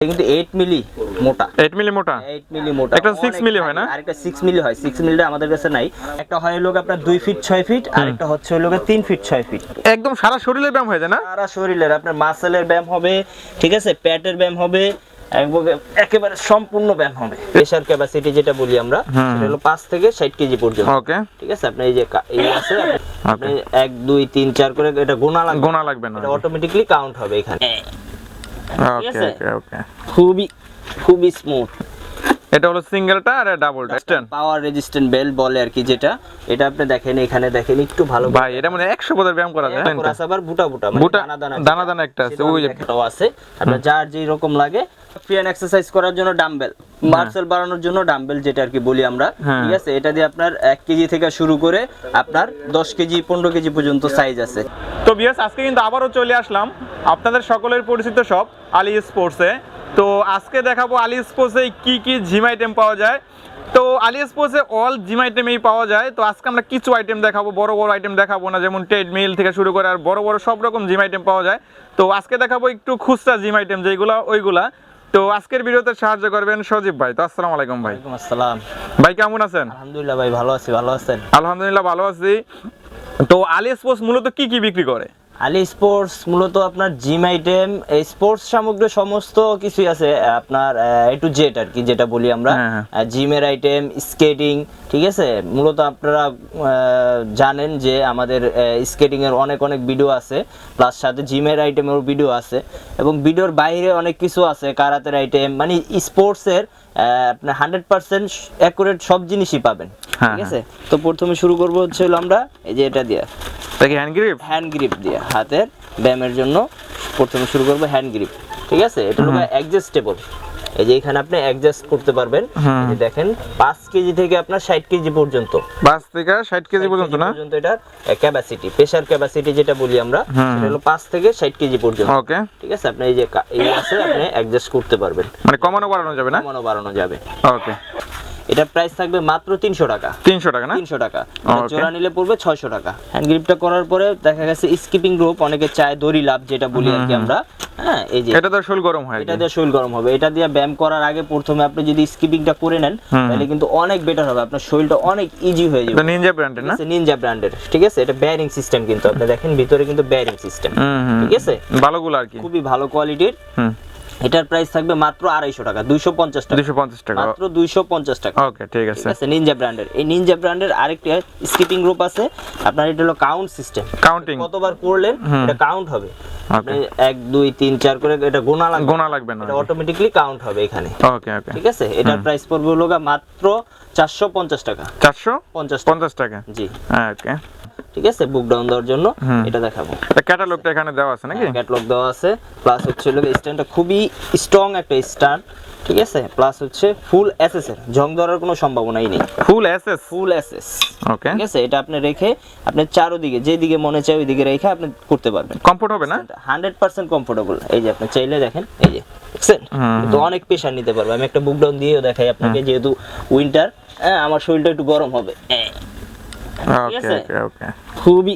কিন্তু 8 মিলি মোটা। 8 মিলি মোটা? 8 মিলি মোটা। একটা 6 মিলি হয় না? আরেকটা 6 মিলি হয়। 6 মিলিটা আমাদের কাছে নাই। একটা হয় লোক আপনার 2 ফিট 6 ফিট আর একটা হচ্ছে লোক 3 ফিট 6 ফিট একদম সারা শরীরের ব্যায়াম হয়ে যায় না? সারা শরীরের আপনার মাসেলের ব্যায়াম হবে ঠিক আছে? পেটের ব্যায়াম হবে একেবারে সম্পূর্ণ ব্যায়াম হবে। প্রেসার ক্যাপাসিটি যেটা বলি আমরা সেটা হলো 5 থেকে 60 কেজি পর্যন্ত। ওকে। ঠিক আছে? আপনি এই যে এই আছে আপনি- আপনি 1 2 3 4 করে এটা গোনা লাগবে। গোনা লাগবে না। এটা অটোমেটিকলি কাউন্ট হবে এখানে। খুবই খুবই স্মুথ এটা হলো সিঙ্গেলটা আর ডাবলটা স্ট্যান্ড পাওয়ার রেজিস্ট্যান্ট বেল বলে আর কি যেটা এটা আপনি দেখেন এখানে দেখেন একটু ভালো ভাই এটা মানে 100 পদের ব্যায়াম করা যায় আছে আবার বুটা বুটা মানে দানা দানা দানা দানা একটা আছে, ওই যে- আছে। আপনার যার যেই রকম লাগে ফ্রি এন্ড এক্সারসাইজ করার জন্য ডাম্বেল মার্সেল বাড়ানোর জন্য ডাম্বেল যেটা আর কি বলি আমরা হ্যাঁ। ঠিক আছে? এটা দিয়ে আপনার এক কেজি থেকে শুরু করে আপনার দশ কেজি পনেরো কেজি পর্যন্ত সাইজ আছে। তো বিয়াস আজকে কিন্তু আবারও চলে আসলাম। আপনাদের সকলের পরিচিত সব আলি স্পোর্টসে তো আজকে দেখাবো আলি স্পোর্টসে কি কি জিম আইটেম পাওয়া যায়। তো আলি স্পোর্টসে অল জিম আইটেমেই পাওয়া যায়। তো আজকে আমরা কিছু আইটেম দেখাবো বড় বড় আইটেম দেখাবো না যেমন ট্রেডমিল থেকে শুরু করে আর বড় বড় সব রকম জিম আইটেম পাওয়া যায়। তো আজকে দেখাবো একটু খুচরা জিম আইটেম যেগুলো ওইগুলা। তো আজকের ভিডিওতে সাহায্য করবেন সজীব ভাই। তো আসসালামু আলাইকুম ভাই। আসসালাম। ভাই কেমন আছেন? আলহামদুলিল্লাহ ভাই ভালো আছি ভালো আছেন? আলহামদুলিল্লাহ ভালো আছি। তো আলি স্পোর্টস মূলত কি কি বিক্রি করে? আলি স্পোর্টস মূলত আপনার জিম আইটেম স্পোর্টস সামগ্রী সমস্ত কিছুই আছে আপনার এ টু জেড আর কি যেটা বলি আমরা। জিমের আইটেম স্কেটিং ঠিক আছে? মূলত আপনারা জানেন যে আমাদের স্কেটিং এর অনেক অনেক ভিডিও আছে প্লাস সাথে জিমের আইটেমের ভিডিও আছে। এবং ভিডিওর বাইরে অনেক কিছু আছে কারাতের আইটেম মানে স্পোর্টসের আপনার হান্ড্রেড পার্সেন্ট অ্যাকুরেট সব জিনিসই পাবেন হ্যাঁ, ঠিক আছে? তো প্রথমে শুরু করব হচ্ছে হলো আমরা এই যে এটা দিয়ে। কি হ্যান্ড গ্রিপ হ্যান্ড গ্রিপ দিয়ে হাতের ব্যায়ামের জন্য প্রথমে শুরু করব হ্যান্ড গ্রিপ ঠিক আছে? এটা হলো অ্যাডজাস্টেবল এই যে এখানে আপনি অ্যাডজাস্ট করতে পারবেন। এই যে দেখেন পাঁচ কেজি থেকে আপনার ষাট কেজি পর্যন্ত। পাঁচ থেকে ষাট কেজি পর্যন্ত না? পর্যন্ত এটা ক্যাপাসিটি প্রেসার ক্যাপাসিটি যেটা বলি আমরা সেটা হলো পাঁচ থেকে ষাট কেজি পর্যন্ত। ওকে ঠিক আছে? আপনি এই যে এই আছে আপনি অ্যাডজাস্ট করতে পারবেন। মানে কমানো বাড়ানো যাবে না? কমানো বাড়ানো যাবে। ওকে এটার প্রাইস থাকবে মাত্র তিনশো টাকা। তিনশো টাকা না? তিনশো টাকা. জোড়া নিলে পড়বে ছয়শো টাকা। হ্যান্ড গ্রিপটা করার পরে দেখা গেছে স্কিপিং রোপ অনেকে চায় দড়ি লাভ যেটা বলি আর কি আমরা। হ্যাঁ এই যে এটা তো শোল গরম হয় এটা দিয়ে শরীর গরম হবে। এটা দিয়ে ব্যায়াম করার আগে প্রথমে আপনি যদি স্কিপিংটা করে নেন তাহলে কিন্তু অনেক বেটার হবে। আপনার শরীরটা অনেক ইজি হয়ে এটা যাবে নিনজা ব্র্যান্ডের না? নিনজা ব্র্যান্ডের ঠিক আছে? এটা বেয়ারিং সিস্টেম কিন্তু। আপনি দেখেন ভিতরে কিন্তু বেয়ারিং সিস্টেম ঠিক আছে? ভালোগুলো আর কি। খুবই ভালো কোয়ালিটির হুম। এটার প্রাইস থাকবে মাত্র আড়াইশো টাকা দুইশো পঞ্চাশ টাকা। দুশো পঞ্চাশ টাকা। মাত্র দুইশো পঞ্চাশ টাকা। ওকে ঠিক আছে। ঠিক আছে নিনজা ব্র্যান্ডের এই নিনজা ব্র্যান্ডের আরেকটি স্কিপিং গ্রুপ আছে আপনার এটা হলো কাউন্ট সিস্টেম কাউন্টিং কতবার করলেন এটা কাউন্ট হবে। আপনি ওকে এক দুই তিন চার করে এটা গোনা লাগবে। গোনা লাগবে না। এটা অটোমেটিকলি কাউন্ট হবে এখানে। ওকে ওকে ঠিক আছে? এটার প্রাইস পড়বে হলো মাত্র চারশো পঞ্চাশ টাকা। চারশো পঞ্চাশ টাকা। পঞ্চাশ টাকা। জি। ওকে ঠিক আছে? বুক ডাউন দেওয়ার জন্য এটা দেখাবো। এটা ক্যাটালগটা এখানে দেওয়া আছে নাকি? ক্যাটলগ দেওয়া আছে। প্লাস হচ্ছে হলো স্ট্যান্ডটা খুবই স্ট্রং একটা স্ট্যান্ড ঠিক আছে? প্লাস হচ্ছে ফুল এসএস এর জং ধরার কোনো সম্ভাবনাই নেই। ফুল এসএস ফুল এসএস ওকে ঠিক আছে? এটা আপনি রেখে আপনি চারোদিকে যেদিকে মনে চায় ওইদিকে রেখে আপনি করতে পারবেন। কমফোর্ট হবে না? হান্ড্রেড পার্সেন্ট কমফোর্টেবল এই যে আপনি চাইলে দেখেন এই যে দেখছেন? কিন্তু অনেক প্রেশার নিতে পারবে। আমি একটা বুক ডাউন দিয়েও দেখাই আপনাকে যেহেতু উইন্টার হ্যাঁ আমার শরীরটা একটু গরম হবে। ওকে আছে? ওকে ওকে খুবই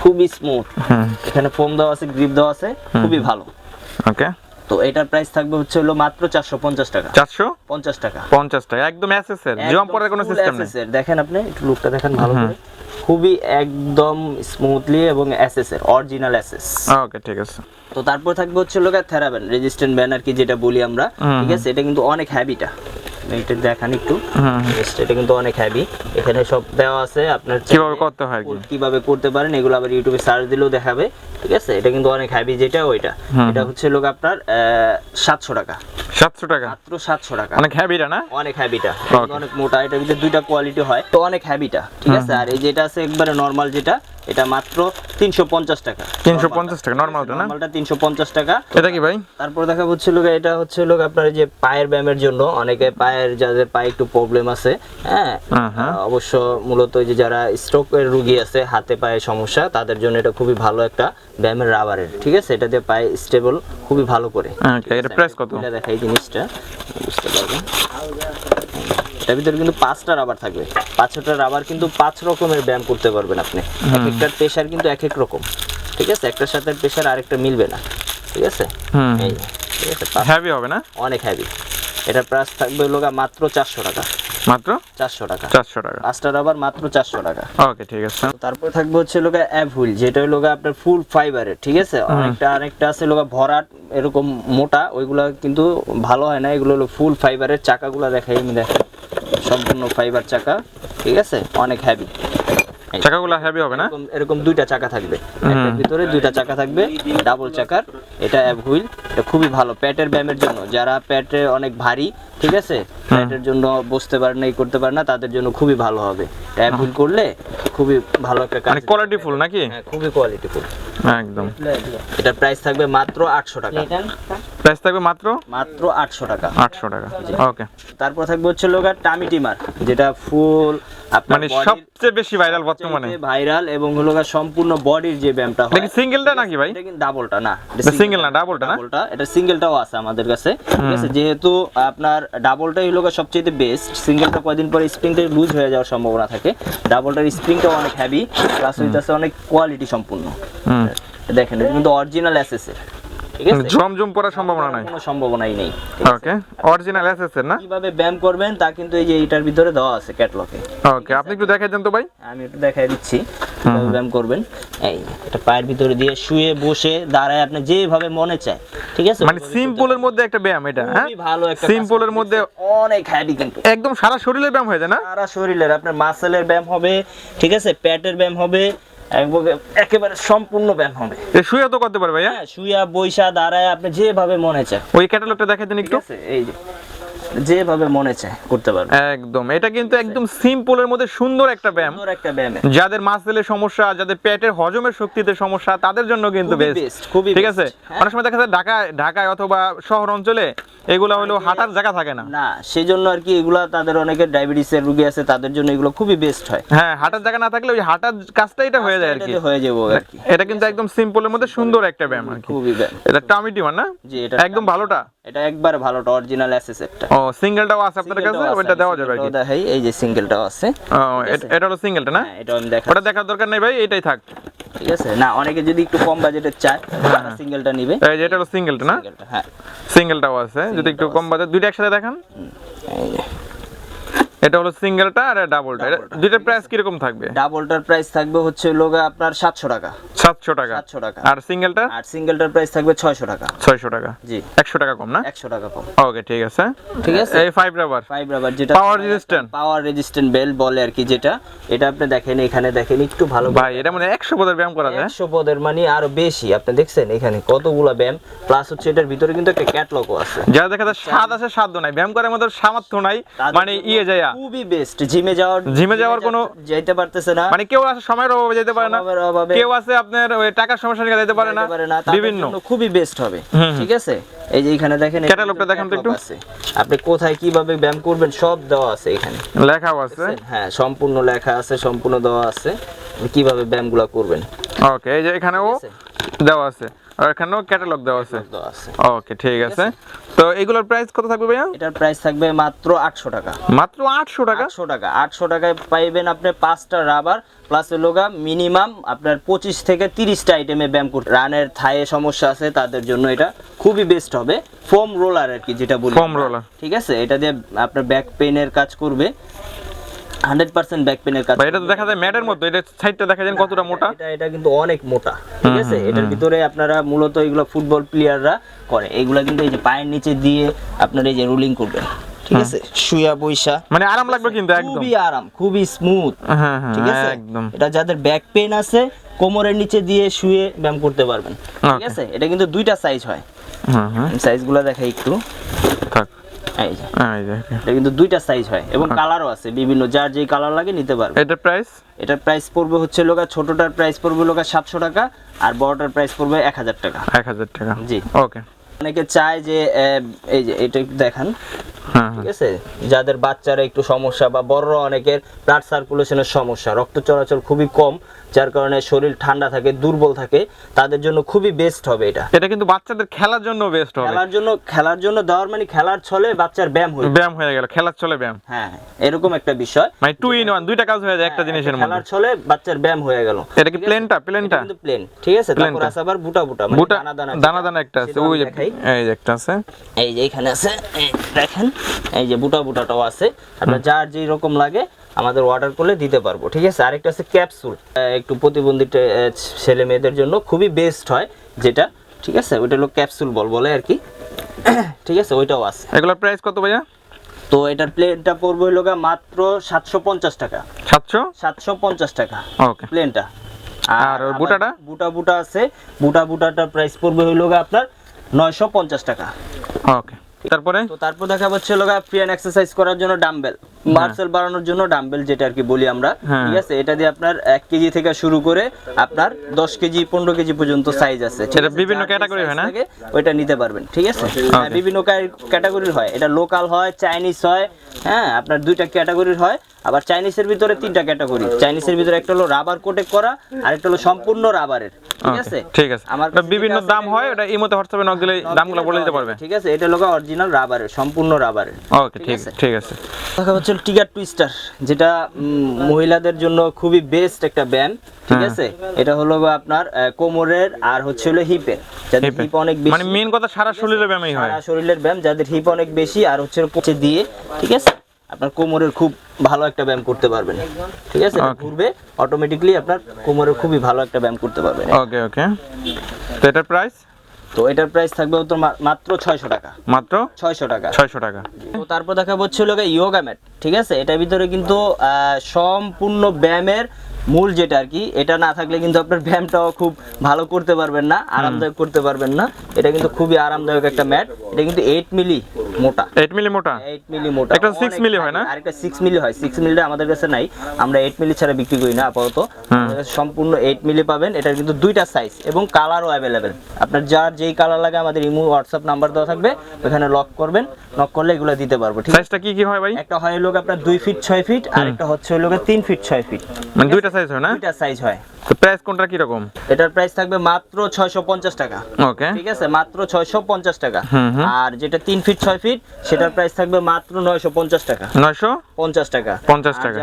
খুবই স্মুথ এখানে ফোম দেওয়া আছে গ্রিপ দেওয়া আছে খুবই ভালো। ওকে তো এটার প্রাইস থাকবে হচ্ছে হলো মাত্র চারশো পঞ্চাশ টাকা। চারশো? পঞ্চাশ টাকা। পঞ্চাশ টাকা একদম এসএসএর জম পড়ার কোনো সিস্টেম নেই। দেখেন আপনি একটু লুকটা দেখেন ভালো করে। খুবই একদম স্মুথলি এবং এসএস এর অরিজিনাল এসএস ওকে ঠিক আছে। তো তারপর থাকবে হচ্ছে লোক থেরাবেন রেজিস্ট্যান্ট ব্যানার কি যেটা বলি আমরা। ঠিক আছে? এটা কিন্তু অনেক হ্যাবিটা এটা দেখান একটু। এটা কিন্তু অনেক হ্যাভি এখানে সব দেওয়া আছে আপনার কীভাবে করতে হয় কীভাবে করতে পারেন এগুলো আবার ইউটিউবে সার্চ দিলেও দেখাবে ঠিক আছে? এটা কিন্তু অনেক হ্যাভি যেটা ওইটা। এটা হচ্ছে লোক আপনার সাতশো টাকা। সাতশো টাকা? মাত্র সাতশো টাকা। অনেক হ্যাভিটা না? অনেক হ্যাবিটা Okay. অনেক মোটা এটার ভিতরে দুইটা কোয়ালিটি হয়। তো অনেক হ্যাবিটা ঠিক আছে? আর এই যেটা আছে একবারে নর্মাল যেটা এটা মাত্র তিনশো পঞ্চাশ টাকা। তিনশো পঞ্চাশ টাকা নর্মালটা না? নর্মালটা তিনশো পঞ্চাশ টাকা। এটা কি ভাই? তারপর দেখা হচ্ছে লোক এটা হচ্ছে লোক আপনার যে পায়ের ব্যায়ামের জন্য। অনেকে পায়ের যাদের পায়ে একটু প্রবলেম আছে হ্যাঁ। অবশ্য মূলত যে যারা স্ট্রোকের রুগী আছে হাতে পায়ে সমস্যা তাদের জন্য এটা খুবই ভালো একটা ব্যায়ামের রাবারের ঠিক আছে? এটা দিয়ে পায়ে স্টেবল খুবই ভালো করে। এটা প্রাইস কত? এটা দেখা এই জিনিসটা বুঝতে পারবেন? এটার ভিতরে কিন্তু পাঁচটা রাবার থাকবে। পাঁচটা রাবার কিন্তু পাঁচ রকমের ব্যায়াম করতে পারবেন আপনি। এক একটার প্রেশার কিন্তু এক এক রকম ঠিক আছে? একটার সাথে প্রেশার আরেকটা মিলবে না ঠিক আছে? এই ঠিক আছে? হ্যাভি হবে না? অনেক হ্যাভি এটার প্রাইস থাকবে লোকা মাত্র চারশো টাকা। মাত্র? চারশো টাকা। চারশো টাকা। পাঁচটা রাবার মাত্র চারশো টাকা। ওকে ঠিক আছে। তারপর থাকবে হচ্ছে লোকা অ্যাভুল যেটা হলো আপনার ফুল ফাইবারের ঠিক আছে? অনেকটা আরেকটা আছে লোকা ভরাট এরকম মোটা ওইগুলা কিন্তু ভালো হয় না। এগুলো হলো ফুল ফাইবারের চাকাগুলো দেখাই আমি দেখেন সম্পূর্ণ ফাইবার চাকা ঠিক আছে? অনেক হ্যাভি চাকাগুলো হ্যাভি হবে না? এরকম দুইটা চাকা থাকবে। একটার ভিতরে দুইটা চাকা থাকবে ডাবল চাকার। এটা হুইল এটা খুবই ভালো। প্যাটের ব্যায়ামের জন্য যারা প্যাটে অনেক ভারী ঠিক আছে? প্যাটের জন্য বসতে পারে না করতে পারে না তাদের জন্য খুবই ভালো হবে। অ্যাপ হুইল করলে খুবই ভালো একটা কাজ মানে কোয়ালিটি ফুল নাকি? হ্যাঁ খুবই কোয়ালিটিফুল একদম। এটার প্রাইস থাকবে মাত্র আটশো টাকা। প্রাইস থাকবে মাত্র? মাত্র আটশো টাকা। আটশো টাকা। ওকে তারপর থাকবে হচ্ছে লোক টামি টিমার যেটা ফুল মানে সবচেয়ে বেশি ভাইরাল বর্তমানে। ভাইরাল এবং হলো সম্পূর্ণ বডির যে ব্যায়ামটা এটা হয় কি সিঙ্গেলটা নাকি ভাই? এটা কিন্তু ডাবলটা না। single না, double টা না? ডাবলটা এটা সিঙ্গেলটাও আছে আমাদের কাছে ঠিক আছে? যেহেতু আপনার ডাবলটাই হলো সবচেয়ে বেস্ট সিঙ্গেলটা কয়দিন পরে স্প্রিংটা লুজ হয়ে যাওয়ার সম্ভাবনা থাকে। ডাবলটার স্প্রিংটাও অনেক হেভি প্লাস হইতাছে অনেক কোয়ালিটি সম্পূর্ণ। হুম। দেখেন এটা কিন্তু অরিজিনাল এসএসএর ঠিক আছে? জমজম পড়ার সম্ভাবনা নাই। কোনো সম্ভাবনাই নেই ওকে অরিজিনাল এসএস এর না? কীভাবে ব্যায়াম করবেন তা কিন্তু এই যে এইটার ভিতরে দেওয়া আছে ক্যাটলগে ওকে আপনি একটু দেখাই দেন তো ভাই। আমি একটু দেখাই দিচ্ছি কীভাবে ব্যায়াম করবেন। এই এটা পায়ের ভিতরে দিয়ে শুয়ে বসে দাঁড়ায় আপনি যেভাবে মনে চায় ঠিক আছে? মানে সিম্পলের মধ্যে একটা ব্যায়াম এটা হ্যাঁ? খুবই ভালো একটা সিম্পলের মধ্যে অনেক হ্যাভি কিন্তু। একদম সারা শরীরের ব্যায়াম হয়ে যায় না? সারা শরীরের আপনার মাসেলের ব্যায়াম হবে ঠিক আছে? প্যাটের ব্যায়াম হবে একবারে- সম্পূর্ণ ব্যায়াম হবে। শুয়ে তো করতে পারবে ভাইয়া? হ্যাঁ শুয়া বৈশা দাঁড়ায় আপনি যেভাবে মনে চায় ওই ক্যাটালগটা দেখাই দেন একটু। এই যে যেভাবে মনে চায় করতে পারবেন একদম। এটা কিন্তু একদম সিম্পলের মধ্যে সুন্দর একটা ব্যায়াম। সুন্দর একটা ব্যায়ামে। যাদের মাসেলের সমস্যা যাদের পেটের হজমের শক্তিতে সমস্যা তাদের জন্য কিন্তু বেস্ট খুবই ঠিক আছে? হ্যাঁ। অনেক সময় দেখা যায় ঢাকায় ঢাকায় অথবা শহর অঞ্চলে এগুলো হলো হাঁটার জায়গা থাকে না। না সেই জন্য আর কি এগুলা তাদের অনেকের ডায়াবেটিসের রোগী আছে তাদের জন্য এগুলো খুবই বেস্ট হয়। হ্যাঁ হাঁটার জায়গা না থাকলে ওই হাঁটার কাজটা এটা হয়ে যায় আর কি। হয়ে যাব আর কি। এটা কিন্তু একদম সিম্পলের মধ্যে সুন্দর একটা ব্যায়াম আর কি। খুবই ব্যায়াম। এটা টামিটিমান না? জি এটা একদম ভালোটা? এটা একবারে ভালোটা অরিজিনাল এসএস একটা ও সিঙ্গেলটাও আছে আপনাদের কাছে? ওইটা দেওয়া যাবে আর কি। দেখাই এই যে সিঙ্গেলটাও আছে। ও, এট- হলো সিঙ্গেলটা না? হ্যাঁ এটা আমি দেখা ওটা দেখার দরকার নেই ভাই এটাই থাক। ঠিক আছে? না অনেকে যদি একটু কম বাজেটের চায় তারা সিঙ্গেলটা নিবে। এই যেটা হলো সিঙ্গেলটা না? সিঙ্গেলটা হ্যাঁ। সিঙ্গেলটাও আছে। যদি একটু কম বাজে দুইটা একসাথে দেখান। এই যে। এটা হলো সিঙ্গেলটা আর ডাবলটা দুইটার প্রাইস কীরকম থাকবে? ডাবলটার প্রাইস থাকবে হচ্ছে লোগা আপনার সাতশো টাকা। সাতশো টাকা। সাতশো টাকা। আর সিঙ্গেলটা? আর সিঙ্গেলটার প্রাইস থাকবে ছয়শো টাকা। ছয়শো টাকা। জি। একশো টাকা কম না? একশো টাকা কম। ওকে ঠিক আছে। ঠিক আছে? এই ফাইভ রাবার ফাইভ রাবার যেটা Power resistant? Power resistant bell বলে আর কি যেটা। এটা আপনি দেখেন এখানে দেখেন একটু ভালো ভাই এটা মানে একশো পদের ব্যায়াম করা যায়? একশো পদের মানে আরও বেশি। আপনি দেখছেন এখানে কতগুলা ব্যায়াম। প্লাস হচ্ছে এটার ভিতরে কিন্তু একটা ক্যাটলগও আছে। যারা দেখা যায় স্বাদ আছে সাধ্য নাই। ব্যায়াম করার মধ্যে সামর্থ্য নাই। মানে ইয়ে যায় খুবই বেস্ট জিমে যাওয়ার জিমে যাওয়ার কোনো- যাইতে পারতেছে না। মানে কেউ আছে সময়ের অভাবে যেতে পারে না। কেউ আছে আপনার ওই টাকার সমস্যা নিয়ে যেতে পারে না। বিভিন্ন। খুবই বেস্ট হবে। ঠিক আছে? এই যে এখানে দেখেন ক্যাটালগটা দেখান তো একটু। আপনি কোথায় কীভাবে ব্যায়াম করবেন সব দেওয়া আছে এখানে। লেখাও আছে। হ্যাঁ সম্পূর্ণ লেখা আছে সম্পূর্ণ দেওয়া আছে। কীভাবে ব্যায়ামগুলো করবেন। ওকে এই যে এখানেও? দেওয়া আছে। আর এখানেও ক্যাটালগ দেওয়া আছে। ওকে ঠিক আছে। তো এগুলোর প্রাইস কত থাকবে ভাইয়া? এটার প্রাইস থাকবে মাত্র আটশো টাকা। মাত্র আটশো টাকা? আটশো টাকা। আটশো টাকায় পাইবেন আপনি পাঁচটা রাবার প্লাস লোগা মিনিমাম আপনার পঁচিশ থেকে তিরিশটা আইটেমে ব্যায়াম করতে রানের থায়ে সমস্যা আছে তাদের জন্য এটা খুবই বেস্ট হবে। ফোম রোলার আর কি যেটা বলি আমরা। roller। ঠিক আছে? এটা দিয়ে আপনার ব্যাক পেনের কাজ করবে। হান্ড্রেড পার্সেন্ট ব্যাক পেনের কাজ এটা তো দেখা যায় ম্যাটের মতো এটা সাইডটা দেখা যায় কতটা মোটা? এটা এটা কিন্তু অনেক মোটা ঠিক আছে? এটার ভিতরে আপনারা মূলত এগুলো ফুটবল প্লেয়াররা করে। এগুলো কিন্তু এই যে পায়ের নিচে দিয়ে আপনারা এই যে রুলিং করবেন ঠিক আছে? শুয়া বৈশা মানে আরাম লাগবে কিন্তু একদম। খুবই আরাম খুবই স্মুথ হ্যাঁ হ্যাঁ ঠিক আছে? একদম। এটা যাদের ব্যাক পেন আছে কোমরের নিচে দিয়ে শুয়ে ব্যায়াম করতে পারবেন ঠিক আছে? এটা কিন্তু দুইটা সাইজ হয়। হ্যাঁ হ্যাঁ সাইজগুলো দেখাই একটু। থাক। এটা কিন্তু দুইটা সাইজ হয় এবং কালারও আছে বিভিন্ন যার যেই কালার লাগে নিতে পারবে। এটার প্রাইস এটার প্রাইস পড়বে হচ্ছে লোকা ছোটটার প্রাইস পড়বে লোকা সাতশো টাকা আর বড়টার প্রাইস পড়বে এক হাজার টাকা। এক হাজার টাকা। জি। ওকে। অনেকে চায় যে এই যে এটা একটু দেখান। হ্যাঁ, ঠিক আছে? যাদের বাচ্চারা একটু সমস্যা বা বড়রা অনেকের ব্লাড সার্কুলেশনের সমস্যা রক্ত চলাচল খুবই কম যার কারণে শরীর ঠান্ডা থাকে দুর্বল থাকে তাদের জন্য খুবই বেস্ট হবে এটা। এটা কিন্তু বাচ্চাদের খেলার জন্য বেস্ট হবে। খেলার জন্য খেলার জন্য দেওয়ার মানে খেলার ছলে বাচ্চার ব্যায়াম হয়ে ব্যায়াম হয়ে গেল খেলার চলে ব্যায়াম। হ্যাঁ এরকম একটা বিষয়। মানে টু ইন ওয়ান দুইটা কাজ হয়ে যায় একটা জিনিসের মধ্যে। খেলার ছলে বাচ্চার ব্যায়াম হয়ে গেল। এটা কি প্লেনটা প্লেনটা কিন্তু প্লেন ঠিক আছে? তারপর আছে আবার বুটা বুটা মানে দানা দানা দানা দানা একটা আছে। ওই যে এই যে একটা আছে। এই যে এখানে আছে এই দেখেন এই যে বুটা বুটাটাও আছে। আপনার যার যেই রকম লাগে আমাদের অর্ডার করলে দিতে পারব ঠিক আছে? আরেকটা আছে ক্যাপসুল একটু প্রতিবন্ধী ছেলে মেয়েদের জন্য খুবই বেস্ট হয় যেটা ঠিক আছে? ওইটা হলো ক্যাপসুল বল বলে আর কি। ঠিক আছে ওইটাও আছে। এগুলোর প্রাইস কত ভাইয়া? তো এটার প্লেনটা পড়বে হলো গা মাত্র সাতশো পঞ্চাশ টাকা। সাতশো? সাতশো পঞ্চাশ টাকা ওকে প্লেনটা আর বুটাটা? বুটা বুটা আছে। বুটা বুটাটার প্রাইস পড়বে হলো গা আপনার নয়শো পঞ্চাশ টাকা। ওকে তারপরে? তো তারপর দেখা যাচ্ছে হলো ফ্রি অ্যান্ড এক্সারসাইজ করার জন্য ডাম্বেল মার্সেল বাড়ানোর জন্য ডাম্বেল যেটা আর কি বলি আমরা। হ্যাঁ। ঠিক আছে? এটা দিয়ে আপনার এক কেজি থেকে শুরু করে আপনার দশ কেজি পনেরো কেজি পর্যন্ত সাইজ আছে। আছে? বিভিন্ন size হয় না? ওইটা নিতে পারবেন। ঠিক আছে? হ্যাঁ, বিভিন্ন ক্যাটাগরির হয়। এটা লোকাল হয় চাইনিজ হয় হ্যাঁ আপনার দুইটা ক্যাটাগরির হয়। আবার চাইনিজের ভিতরে তিনটা ক্যাটাগরি চাইনিজের ভিতরে একটা হলো রাবার কোটে করা আর একটা হলো সম্পূর্ণ রাবারের ঠিক আছে? ঠিক আছে। আমার বিভিন্ন দাম হয় ওটা ইমোতে হোয়াটসঅ্যাপে নক দিলে দামগুলো বলে দিতে পারবে। ঠিক আছে? এটা লোক অরিজিনাল রাবারের সম্পূর্ণ রাবারের ওকে ঠিক আছে? ঠিক আছে। দেখা হচ্ছে টিগার টুইস্টার যেটা মহিলাদের জন্য খুবই বেস্ট একটা ব্যায়াম ঠিক হ্যাঁ। আছে? এটা হলো আপনার কোমরের আর হচ্ছে হলো হিপের যাদের হিপ অনেক বেশি মানে মেন কথা সারা শরীরে ব্যায়ামই হয়। সারা শরীরের ব্যায়াম যাদের হিপ অনেক বেশি আর হচ্ছে দিয়ে ঠিক আছে? আপনার কোমরের খুব ভালো একটা ব্যায়াম করতে পারবেন। ঠিক আছে? ঘুরবে অটোমেটিকলি আপনার কোমরের খুবই ভালো একটা ব্যায়াম করতে পারবেন। ওকে ওকে তো এটার প্রাইস তো এটার প্রাইস থাকবে তো মাত্র ছয়শো টাকা। মাত্র? ছয়শো টাকা। ছয়শো টাকা। তো তারপর দেখা হচ্ছে লোকে ইয়োগা ম্যাট ঠিক আছে? এটার ভিতরে কিন্তু আহ, সম্পূর্ণ ব্যায়ামের মূল যেটা আর কি এটা না থাকলে কিন্তু আপনার ব্যায়ামটাও খুব ভালো করতে পারবেন না আরামদায়ক করতে পারবেন না। এটা কিন্তু খুবই আরামদায়ক একটা ম্যাট। এটা কিন্তু এইট মিলি মোটা। এইট মিলি মোটা? এইট মিলি মোটা। একটা 6 অনেক মিলি হয় না? আরেকটা সিক্স মিলি হয়। সিক্স মিলিটা আমাদের কাছে নাই। আমরা এইট মিলি ছাড়া বিক্রি করি না আপাতত। সম্পূর্ণ এইট মিলি পাবেন। এটার কিন্তু দুইটা সাইজ এবং কালারও অ্যাভেলেবেল আপনার যার যেই কালার লাগে আমাদের ইমো হোয়াটসঅ্যাপ নাম্বার দেওয়া থাকবে। ওখানে লক করবেন। লক করলে এগুলো দিতে পারব ঠিক সাইজটা কি কি হয় ভাই? একটা হয় লোক আপনার দুই ফিট ছয় ফিট আর একটা হচ্ছে লোক তিন ফিট ছয় ফিট মানে দুইটা সাইজ হয় না? দুইটা সাইজ হয়। তো প্রাইস কোনটা কি রকম এটার প্রাইস থাকবে মাত্র ছয়শো পঞ্চাশ টাকা। ওকে ঠিক আছে? মাত্র ছয়শো পঞ্চাশ টাকা। হুম, হুম। আর যেটা তিন ফিট ছয় ফিট সেটার প্রাইস থাকবে মাত্র নয়শো পঞ্চাশ টাকা। 950 পঞ্চাশ টাকা। পঞ্চাশ আর টাকা।